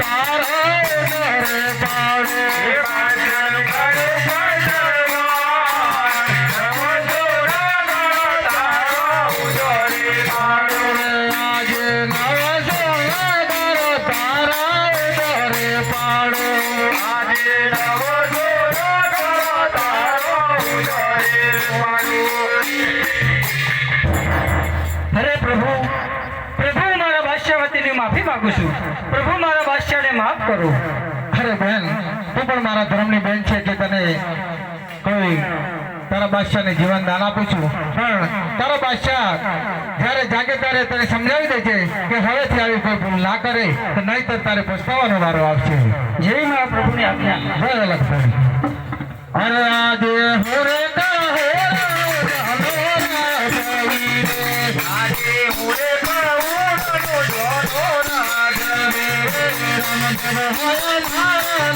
तारा માફી માંગુ છું. પ્રભુ, મારા ભાષ્યને માફ કરો. અરે બેન, તું પણ મારા ધર્મની બેન છે કે તને કોઈ તારા બાદશાહને જીવન દાન આપું છું. પણ તારા બાદશાહ જ્યારે જાગે ત્યારે તને સમજાવી દે છે કે હવેથી આવી કોઈ ભૂલ ના કરે તો નહીંતર તારે પછતાવાનો વારો આવશે. જય મા પ્રભુની આજ્ઞા. જય લક્ષ્મણ. અરે આજે હોરે કા